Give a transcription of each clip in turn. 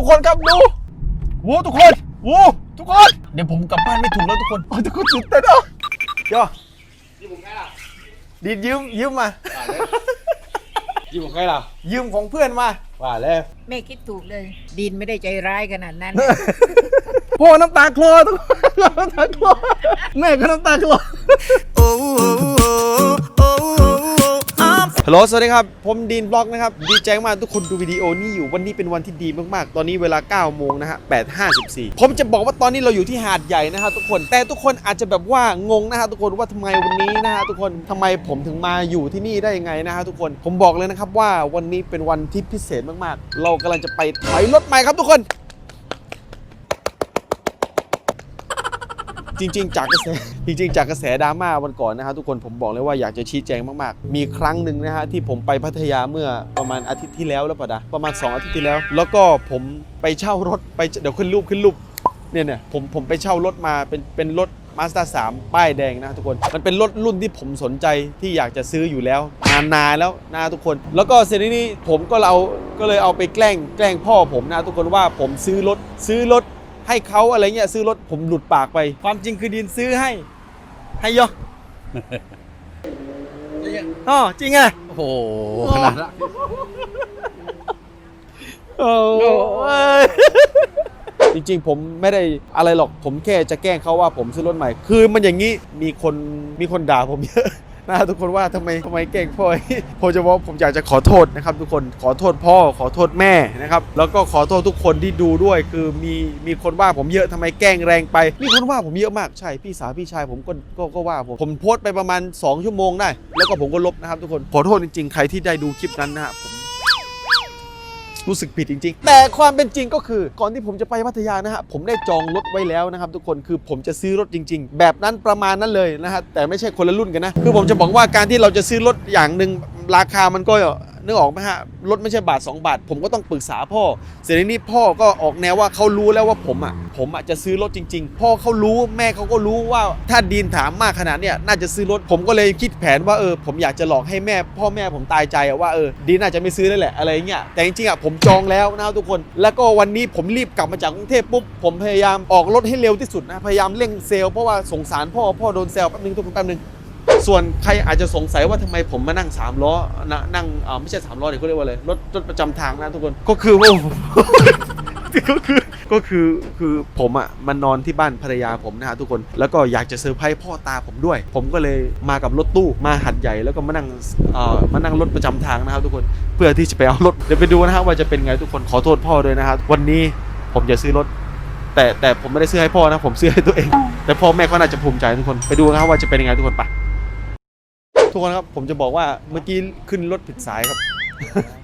ทุกคนครับดูวูทุกคนวูทุกคน เดี๋ยวผมกลับบ้านไม่ถูกแล้วทุกคนโอ้ยทุกคนตื่นเต้นอะย่อยี่ผมใครล่ะดีดยืมยืมมายี่ผมใครล่ะยืมของเพื่อนมาว่าแล้วแม่คิดถูกเลย ดินไม่ได้ใจร้ายขนาดนั้นพ่อน้ำตาคลอทุกคนน้ำตาคลอแม่ก็น้ำตาคลอ ฮัลโหลสวัสดีครับ ผมดีนบล็อกนะครับ ดีใจมากทุกคนดูวิดีโอนี้อยู่ วันนี้เป็นวันที่ดีมากๆ ตอนนี้เวลา 9 โมงนะฮะ 8.54 ผมจะบอกว่าตอนนี้เราอยู่ที่หาดใหญ่นะฮะทุกคน แต่ทุกคนอาจจะแบบว่างงนะฮะทุกคนว่าทำไมวันนี้นะฮะทุกคนทำไมผมถึงมาอยู่ที่นี่ได้ยังไงนะฮะทุกคน ผมบอกเลยนะครับว่าวันนี้เป็นวันที่พิเศษมากๆ เรากำลังจะไปถอยรถใหม่ครับทุกคน จริง ๆ จากกระแสจริง ๆ จากกระแสดราม่าวันก่อนนะฮะทุกคนผมบอกเลยว่าอยากจะชี้แจงมากๆ มีครั้งหนึ่งนะฮะที่ผมไปพัทยาเมื่อประมาณอาทิตย์ที่แล้วแล้วป่ะนะประมาณ 2 อาทิตย์ที่แล้ว แล้วก็ผมไปเช่ารถไปเดี๋ยวขึ้นรูปขึ้นรูปเนี่ยเนี่ยผมผมไปเช่ารถมาเป็นเป็นรถมาส d a 3ป้ายแดงนะทุกคน มันเป็นรถรุ่นที่ผมสนใจที่อยากจะซื้ออยู่แล้วนานๆแล้วนะทุกคน แล้วก็เสร็จทีนี้ผมก็เราก็เลยเอาไปแกล้งแกล้งพ่อผมนะทุกคนว่าผมซื้อรถซื้อรถ ให้เขาอะไรเงี้ยซื้อรถผมหลุดปากไป ความจริงคือดินซื้อให้ ให้ยออ๋อจริงไงโอ้โหขนาดนั้นโอ้ยจริงๆ ผมไม่ได้อะไรหรอกผมแค่จะแกล้งเขาว่าผมซื้อรถใหม่ คือมันอย่างนี้มีคนมีคนด่าผมเยอะ นะทุกคนว่าทำไมทำไมแกล้งพ่อผมจะบอกผมอยากจะขอโทษนะครับ ทุกคนขอโทษพ่อขอโทษแม่นะครับแล้วก็ขอโทษทุกคนที่ดูด้วย คือมีมีคนว่าผมเยอะทำไมแกล้งแรงไปมีคนว่าผมเยอะมากใช่พี่สาวพี่ชายผมก็ก็ก็ว่าผมผมโพสต์ไปประมาณ 2 ชั่วโมงได้ แล้วก็ผมก็ลบนะครับทุกคนขอโทษจริงๆใครที่ได้ดูคลิปนั้นนะฮะผม รู้สึกผิดจริง ๆ แต่ความเป็นจริงก็คือ ก่อนที่ผมจะไปพัทยานะฮะผมได้จองรถไว้แล้วนะครับทุกคนคือผมจะซื้อรถจริง ๆ แบบนั้นประมาณนั้นเลยนะฮะแต่ไม่ใช่คนละรุ่นกันนะคือผมจะบอกว่าการที่เราจะซื้อรถอย่างหนึ่งราคามันก็ นึกออกไหมฮะรถไม่ใช่บาท 2 บาท ผมก็ต้องปรึกษาพ่อ เสร็จแล้วนี่พ่อก็ออกแนวว่าเขารู้แล้วว่าผมอะผมอะจะซื้อรถจริง ๆ พ่อเขารู้แม่เขาก็รู้ว่าถ้าดีนถามมากขนาดเนี้ยน่าจะซื้อรถผมก็เลยคิดแผนว่าเออผมอยากจะหลอกให้แม่ พ่อแม่ผมตายใจว่าเออดีนอาจจะไม่ซื้อนั่นแหละอะไรเงี้ยแต่จริงๆอะผมจองแล้วนะครับทุกคน แล้วก็วันนี้ผมรีบกลับมาจากกรุงเทพปุ๊บผมพยายามออกรถให้เร็วที่สุดนะพยายามเร่งเซลล์เพราะว่าสงสารพ่อพ่อโดนเซลล์แป๊บนึงทุกคนแป๊บนึง ส่วนใครอาจจะสงสัยว่าทำไมผมมานั่ง3ล้อนะนั่งอ่าไม่ใช่3ล้อเดี๋ยวเขาเรียกว่าอะไรรถรถประจำทางนะทุกคนก็คือว่าก็คือก็คือคือผมอะมันนอนที่บ้านภรรยาผมนะฮะทุกคนแล้วก็อยากจะเซอร์ไพรส์พ่อตาผมด้วย ผมก็เลยมากับรถตู้มาหัดใหญ่แล้วก็มานั่งเอ่อมานั่งรถประจำทางนะครับทุกคนเพื่อที่จะไปเอารถเดี๋ยวไปดูนะฮะว่าจะเป็นไงทุกคนขอโทษพ่อด้วยนะครับวันนี้ผมจะซื้อรถ แต่แต่ผมไม่ได้ซื้อให้พ่อนะผมซื้อให้ตัวเอง แต่พ่อแม่ก็น่าจะภูมิใจทุกคนไปดูนะครับว่าจะเป็นยังไงทุกคนไป กคนครับ ผมจะบอกว่าเมื่อกี้ขึ้นรถผิดสายครับ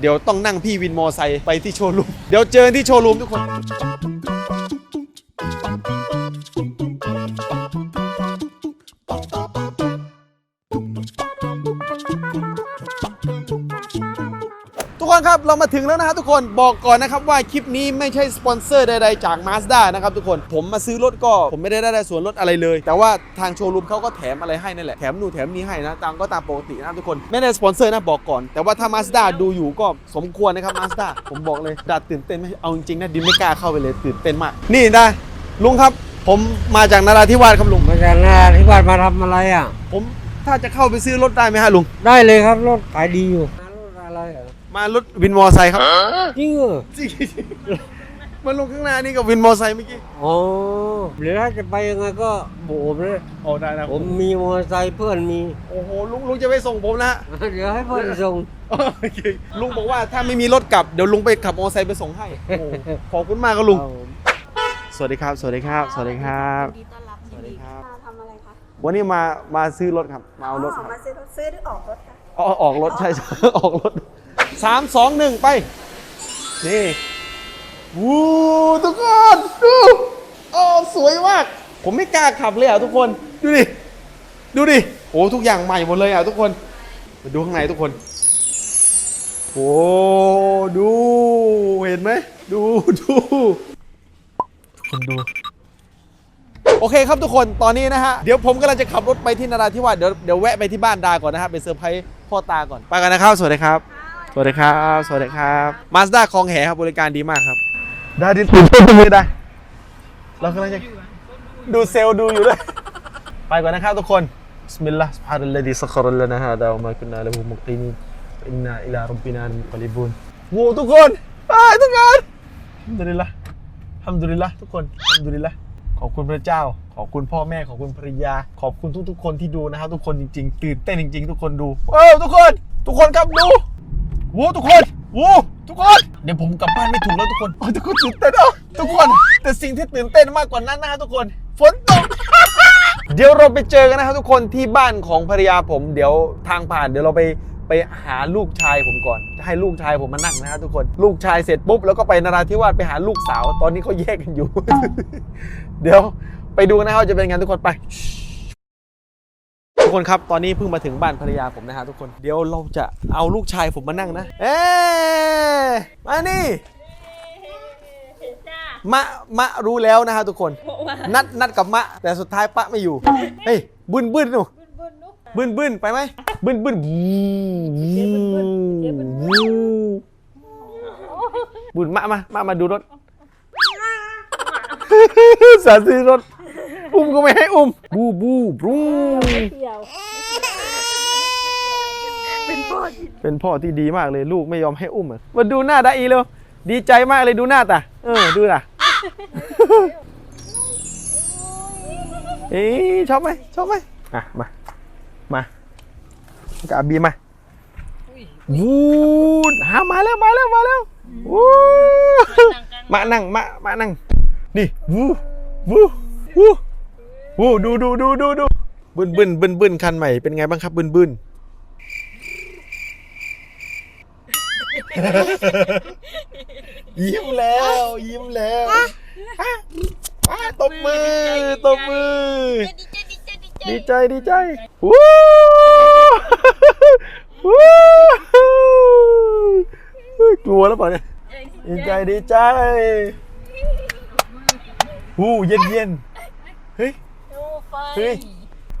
เดี๋ยวต้องนั่งพี่วินมอไซค์ไปที่โชว์รูม เดี๋ยวเจอกันที่โชว์รูมทุกคน กคนครับเรามาถึงแล้วนะฮะทุกคนบอกก่อนนะครับว่าคลิปนี้ไม่ใช่สปอนเซอร์ใดๆจาก Mazda นะครับทุกคนผมมาซื้อรถก็ผมไม่ได้ได้ส่วนลดอะไรเลย แต่ว่าทางโชว์รูมเขาก็แถมอะไรให้นั่นแหละแถมนู่นแถมนี้ให้นะตามก็ตามปกตินะทุกคนไม่ได้สปอนเซอร์นะบอกก่อน แต่ว่าถ้า Mazda ดูอยู่ก็สมควรนะครับ Mazda ผมบอกเลยดัดตื่นเต้นไหมเอาจริงๆนะดินไม่กล้าเข้าไปเลยตื่นเต้นมาก นี่นะลุงครับ ผมมาจากนราธิวาสครับลุงมาจากนาที่บ้านมาทำอะไรอะ ผมถ้าจะเข้าไปซื้อรถได้ไหมฮะลุงได้เลยครับรถขายดีอยู่รถอะไรอะ มารถวินมอไซค์ครับจริงเหรอจริงๆมันลงข้างหน้านี่กับวินมอไซค์เมื่อกี้อ๋อหรือถ้าจะไปยังไงก็โบกเลยโอ้ได้นะผมมีมอเตอร์ไซค์เพื่อนมีโอ้โหลุงลุงจะไปส่งผมนะฮะเดี๋ยวให้เพื่อนส่งโอเคลุงบอกว่าถ้าไม่มีรถกลับเดี๋ยวลุงไปขับมอเตอร์ไซค์ไปส่งให้โอ้โหขอบคุณมากครับลุงเอาผมสวัสดีครับ สวัสดีครับ สวัสดีครับ ยินดีต้อนรับสวัสดีครับ มาทำอะไรคะวันนี้มามาซื้อรถครับ มาเอารถคอ๋อรับมาซื้อรถซื้อหรือออกรถคะ อ๋อออกรถใช่ใช่ออกรถ สามสองหนึ่งไป นี่วู้ทุกคนดูโอ้สวยมาก ผมไม่กล้าขับเลยอะทุกคน ดูดิ ดูดิ โอ้ทุกอย่างใหม่หมดเลยอะทุกคน มาดูข้างในทุกคน โอ้ดู เห็นไหม ดูดูทุกคนดูโอเคครับทุกคน ตอนนี้นะฮะ เดี๋ยวผมกำลังจะขับรถไปที่นราธิวาสเดี๋ยวเดี๋ยวแวะไปที่บ้านดาก่อนนะฮะ ไปเซอร์ไพรส์พ่อตาก่อน ไปกันนะครับ สวัสดีครับส วัสดีครับ สวัสดีครับมาสด้าคลองแหครับบริการดีมากครับ ได้ดิตื่นเต้นเลยได้ เรากำลังจะดูเซลดูอยู่เลย ไปก่อนนะครับทุกคนบิสมิลลาห์ سبحان الذي سخر لنا هذا وما كنا له مقرنين إنا إلى ربنا لمنقلبون โว้ทุกคนไปทุกคนฮัมดุลิลละฮัมดุลิลละทุกคนฮัมดุลิลละขอบคุณพระเจ้า ขอบคุณพ่อแม่ ขอบคุณภรรยา ขอบคุณทุกๆ คนที่ดูนะครับ ทุกคนจริงๆ ตื่นเต้นจริง ๆ ทุกคนดูเออทุกคน ทุกคนครับดู วูทุกคนวูทุกคนเดี๋ยวผมกลับบ้านไม่ถูกแล้วทุกคนโอ้ทุกคนตื่นเต้นอะทุกคน แต่สิ่งที่ตื่นเต้นมากกว่านั้นนะฮะทุกคนฝนตก เดี๋ยวเราไปเจอกันนะครับทุกคนที่บ้านของภรรยาผม เดี๋ยวทางผ่านเดี๋ยวเราไปไปหาลูกชายผมก่อนจะให้ลูกชายผมมานั่งนะครับทุกคน ลูกชายเสร็จปุ๊บแล้วก็ไปนราธิวาสไปหาลูกสาว ตอนนี้เขาแยกกันอยู่ เดี๋ยวไปดูนะครับว่าจะเป็นไงทุกคนไป ทุกคนครับตอนนี้เพิ่งมาถึงบ้านภรรยาผมนะฮะทุกคนเดี๋ยวเราจะเอาลูกชายผมมานั่งนะ เอ๊ะมานี่มะมะรู้แล้วนะฮะทุกคน นัดนัดกับมะ แต่สุดท้ายปะไม่อยู่ เฮ้ยบึ้นบึ้นหนูบึ้นบึ้นไปไหมบึ้นบึ้นบึ้นมะมามามาดูรถสาสีรถ อุ้มก็ไม่ให้อุ้ม บูบูบรูเป็นพ่อที่ดีมากเลยลูกไม่ยอมให้อุ้มอะมาดูหน้าดาอีเร็วดีใจมากเลยดูหน้าตาเออดูน่ะ เอ๊ะชอบไหมชอบไหมอะมา มากับอาบีมาวูดหามาแล้วมาแล้วมาแล้ววูมานั่งมามานั่งนี่วูวูวู วูดูดูดูดูดูบึนบึนบึนบึนคันใหม่เป็นไงบ้างครับบึนบึนยิ้มแล้ว ยิ้มแล้วอะอะตบมือตบมือดีใจดีใจวู้วู้กลัวแล้วเปล่าเนี่ยดีใจดีใจวู้เย็นเย็นเฮ้ย เฮ้ย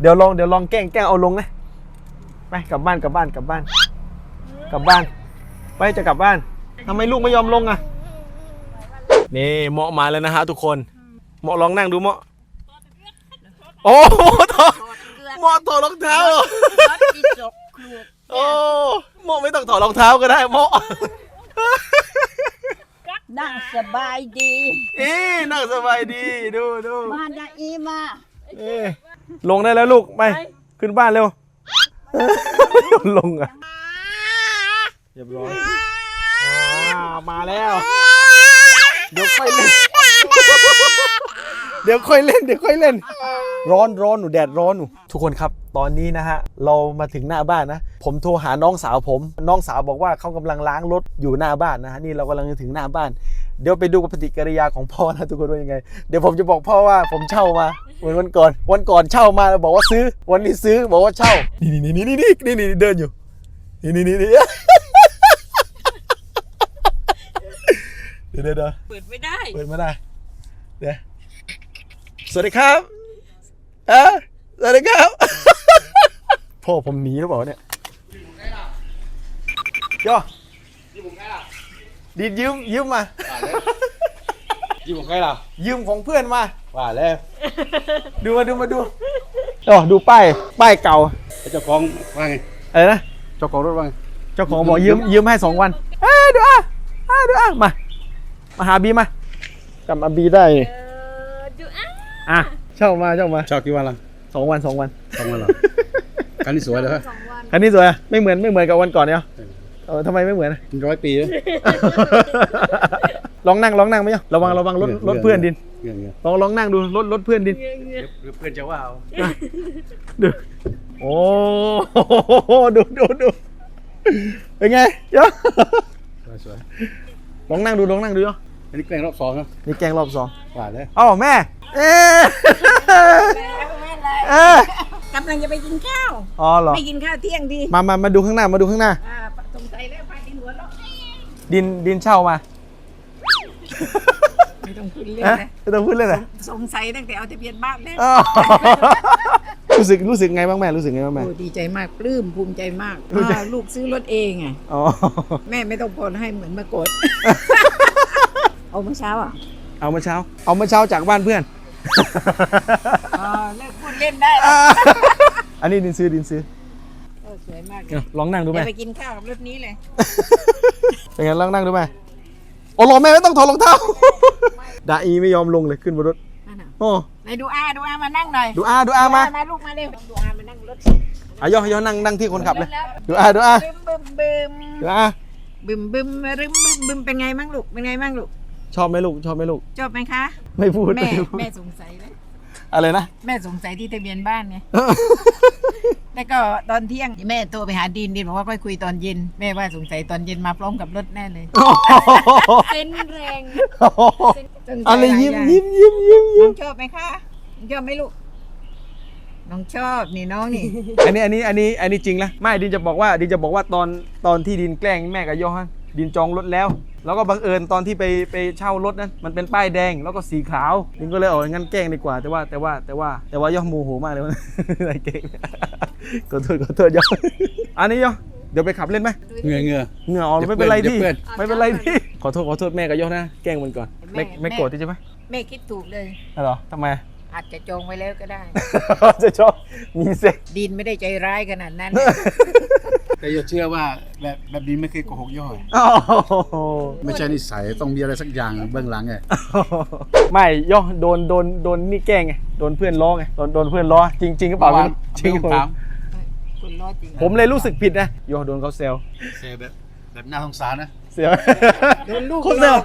เดี๋ยวลองเดี๋ยวลองแกล้งแกล้งเอาลงนะไปกลับบ้านกลับบ้านกลับบ้าน กลับบ้าน ไปจะกลับบ้านทำไมลูกไม่ยอมลงอะนี่เหมาะมาแล้วนะฮะทุกคนเหมาะลองนั่งดูเหมาะโอ้โหถอดเหมาะถอดรองเท้าเหรอโอ้เหมาะไม่ต้องถอดรองเท้าก็ได้เหมาะนั่งสบายดี เอ๊ะนั่งสบายดีดูดูมาดาอีมา เอ๊ะลงได้แล้วลูกไปขึ้นบ้านเร็วลงอะเรียบร้อยอ่ามาแล้ว เดี๋ยวค่อยเล่น เดี๋ยวค่อยเล่นเดี๋ยวค่อยเล่น ร้อนร้อนหนูแดดร้อนหนูทุกคนครับตอนนี้นะฮะเรามาถึงหน้าบ้านนะ ผมโทรหาน้องสาวผม น้องสาวบอกว่าเขากำลังล้างรถอยู่หน้าบ้านนะฮะนี่เรากำลังจะถึงหน้าบ้าน เดี๋ยวไปดูปฏิกิริยาของพ่อนะทุกคนว่ายังไง เดี๋ยวผมจะบอกพ่อว่าผมเช่ามาเหมือนวันก่อน วันก่อนเช่ามาแล้วบอกว่าซื้อ วันนี้ซื้อบอกว่าเช่า นี่นี่นี่นี่นี่นี่นี่เดินอยู่ นี่นี่นี่นี่เดี๋ยวเดี๋ยวเดี๋ยวเปิดไม่ได้ เปิดมาได้ เดี๋ยว สวัสดีครับเออสวัสดีครับ พ่อผมหนีหรือเปล่าเนี่ยย่อยี่ผมใครล่ะ ดีดยืมยืมมายี่ผมใครล่ะยืมของเพื่อนมา ว่าแล้วดูมาดูมาดูอ๋อดูป้ายป้ายเก่าเจ้าของว่าไงอะไรนะเจ้าของรถว่าไงเจ้าของบอกยืมยืมให้สองวันเอ้ยดูอะเอ้ยดูอะมามาหาบีมาจำอาบีได้นี่อะเช่ามาเช่ามาเช่ากี่วันล่ะสองวันสองวันสองวันเหรอคันนี้สวยเลยฮะคันนี้สวยอะไม่เหมือนไม่เหมือนกับวันก่อนเนี่ย เออทำไมไม่เหมือนอะร้อยปีเลยลองนั่งลองนั่งไหมอะระวังระวังรถรถเพื่อนดินเงี้ยเงี้ยลองลองนั่งดูรถรถเพื่อนดินหรือเพื่อนจะว่าเอาดูโอ้โหดูดูดูเป็นไงเยอะสวยสวยลองนั่งดูลองนั่งดูเยอะอันนี้แกล้งรอบสองครับนี่แกงรอบสองว่าแล้วเอ้าแม่ เอ๊ะเอ๊ะกำลังจะไปกินข้าว อ๋อเหรอไม่กินข้าวเที่ยงดี มามามาดูข้างหน้ามาดูข้างหน้าอ่า สงสัยแล้วพากินหัวเราะดินดินเช่ามาไม่ต้องพูดเรื่องฮะนะไม่ต้องพูดเลยนะสงสัยตั้งแต่เอาทะเบียนบ้านแล้ว อ้าวรู้สึกรู้สึกไงบ้างแม่รู้สึกไงบ้างแม่ โอ้ดีใจมากปลื้มภูมิใจมากรู้ใจอ่าลูกซื้อรถเองไงอ๋อแม่ไม่ต้องผ่อนให้เหมือนเมื่อก่อนโอเอาเมื่อเช้าอะเอาเมื่อเช้า เอาเมื่อเช้าจากบ้านเพื่อนอ๋อเลิกพูดเล่นได้อันนี้ดินซื้อดินซื้อเออ สวยมากเลยเอาลองนั่งดูไหม เดี๋ยวไปกินข้าวกับรถนี้เลย เป็นไงลองนั่งดูไหมโอ้โหแม่ไม่ต้องถอดรองเท้า ดาอีไม่ยอมลงเลยขึ้นบนรถนั่นน่ะโอ้ไหนดูอาดูอามานั่งหน่อยดูอาดูอามามาลูกมาเร็วดูอามานั่งรถอะย่อย่อนั่งนั่งที่คนขับเลย ดูอาดูอาบึมบึมบึมดูอาบึมบึมรึมบึมบึมเป็นไงมั่งลูกเป็นไงมั่งลูกชอบไหมลูกชอบไหมลูก จบไหมคะ ไม่พูดแม่ไม่พูด แม่สงสัยเลย อะไรนะ แม่สงสัยที่ทะเบียนบ้านไง แล้วก็ตอนเที่ยงแม่โทรไปหาดีนดีนบอกว่าค่อยคุยตอนเย็น แม่ว่าสงสัยตอนเย็นมาพร้อมกับรถแน่เลยเส้นแรงสงสัยอะไรยิ้มหลาอางยิ้มยิ้มยิ้มน้ยิ้อมงชอบไหมคะน้องชอบไหมลูก น้องชอบนี่น้องนี่ อันนี้อันนี้อันนี้อันนี้จริงนะไม่ดินจะบอกว่าดินจะบอกว่าตอนตอนที่ดินแกล้งแม่กับย่อฮะ ดินจองรถแล้ว แล้วก็บังเอิญตอนที่ไปไปเช่ารถนั้นมันเป็นป้ายแดงแล้วก็สีขาวดินก็เลยเอองั้นแกล้งดีกว่าแต่ว่าแต่ว่าแต่ว่าแต่ว่าย่อโมโหมากเลยมันอะไรเก่งขอโทษขอโทษย่ออันนี้ย่อเดี๋ยวไปขับเล่นไหมเหงื่อเหงื่อเหงื่อออกเดี๋ยวไม่เป็นไรเปื้อนที่เดี๋ยวเปื้อนไม่เป็นไรที่ขอโทษขอโทษแม่กับย่อนะแกล้งมันก่อนไม่แม่ไม่แม่โกรธที่ใช่ไหมแม่คิดถูกเลยอ๋อเหรอทำไมอาจจะจองไว้แล้วก็ได้ จะชอบมีเซ็กดินไม่ได้ใจร้ายขนาดนั้น แต่อย่าเชื่อว่าแบบแบบนี้ไม่เคยโกหกย่อย โอ้โหไม่ใช่นิสัยต้องมีอะไรสักอย่างเบื้องหลังไงไม่ย่อโดนโดนโดนนี่แกล้งไงโดนเพื่อนล้อไงโดนโดนเพื่อนล้อจริงจริงหรือเปล่าไม่รู้จริงไม่ต้องถามคุณรอดจริงผมเลยรู้สึกผิดนะย่อโดนเขาเซลเซแบบแบบน่าสงสารนะเสียโดนลูกเขาเซล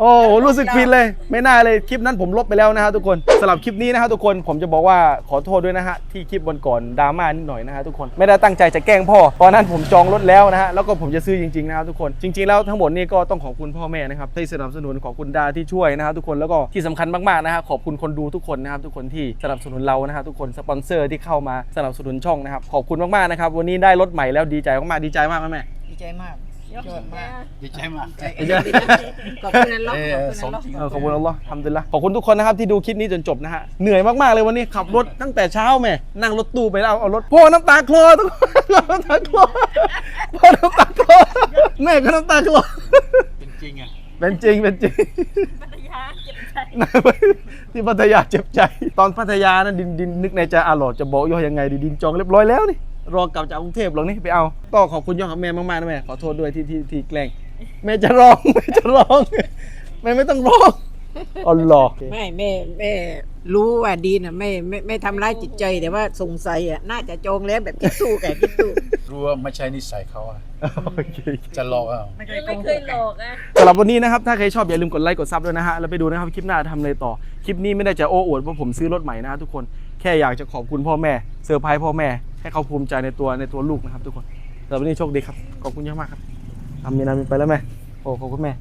โอ้โหรู้สึกผิดเลย ไม่น่าเลยคลิปนั้นผมลบไปแล้วนะฮะทุกคนสำหรับคลิปนี้นะฮะทุกคนผมจะบอกว่าขอโทษด้วยนะฮะที่คลิปวันก่อนดราม่านิดหน่อยนะฮะทุกคนไม่ได้ตั้งใจจะแกล้งพ่อตอนนั้นผมจองรถแล้วนะฮะแล้วก็ผมจะซื้อจริงๆนะครับทุกคนจริง ๆแล้วทั้งหมดนี่ก็ต้องขอบคุณพ่อแม่นะครับที่สนับสนุนขอบคุณดาที่ช่วยนะฮะทุกคนแล้วก็ที่สำคัญมากๆนะฮะขอบคุณคนดูทุกคนนะครับทุกคนที่สนับสนุนเรานะฮะทุกคนสปอนเซอร์ที่เข้ามาสนับสนุนช่องนะครับขอบคุณมากๆนะครับวันนี้ได้รถใหม่แล้วดีใจมากๆดีใจมากไหมแม่ดีใจมาก ยอดมากดีใจมากดีใจขอบคุณนันล็อกเอขอบอคุณนันล็อกสมจริงเออขอบคุณอัลลอฮ์ทำดุลิลละขอบคุณทุกคนนะครับที่ดูคลิปนี้จนจบนะฮะ เหนื่อยมากๆเลยวันนี้ขับรถตั้งแต่เช้าแม่นั่งรถตู้ไปแล้วเอารถพ่อน้ำตาคลอทุกคนน้ำตาคลอพ่อน้ำตาคลอแม่ก็น้ำตาคลอเป็นจริงอะเป็นจริงเป็นจริงปัญญาเจ็บใจที่พัทยาเจ็บใจ ตอนพัทยานะดินดินนึกในใจอะหลอดจะบอกย่อยังไงดีดินจองเรียบร้อยแล้วนี่ รอกลับจากกรุงเทพหรอกนี่ไปเอาก็ขอบคุณย่อกับแม่มากๆนะแม่ขอโทษด้วยที่ที่ที่แกล้งแม่จะร้องแม่จะร้องแม่ไม่ต้องร้องอ๋อหรอไม่แม่แม่รู้ว่าดีน่ะไม่ไม่ไม่ทำร้ายจิตใจแต่ว่าสงสัยอะน่าจะจองแล้วแบบคิดตู้แกคิดตู้รู้ว่าไม่ใช่นิสัยเขาอะโอเคจะหลอกอะไม่เคไม่ยเคโกยหกหลอกอะสำหรับวันนี้นะครับ ถ้าใครชอบอย่าลืมกดไลค์กดซับด้วยนะฮะแล้วไปดูนะครับคลิปหน้าทำอะไรต่อ คลิปนี้ไม่ได้จะโอ้อวดว่าผมซื้อรถใหม่นะฮะทุกคนแค่อยากจะขอบคุณพ่อแม่เซอร์ไพรส์พ่อแม่ ให้เขาภูมิใจในตัวในตัวลูกนะครับ ทุกคนสำหรับวันนี้โชคดีครับ ขอบคุณเยอะมากครับอามีนามีไปแล้วแม่โอ้ขอบคุณแม่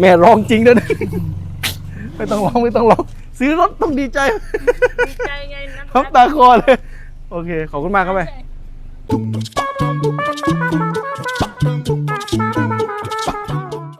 แม่ร้องจริงด้วยนะไม่ต้องร้องไม่ต้องร้องซื้อรถต้องดีใจดีใจไงน้ำตาคลอเลย โอเค ขอบคุณมากครับแม่ใช่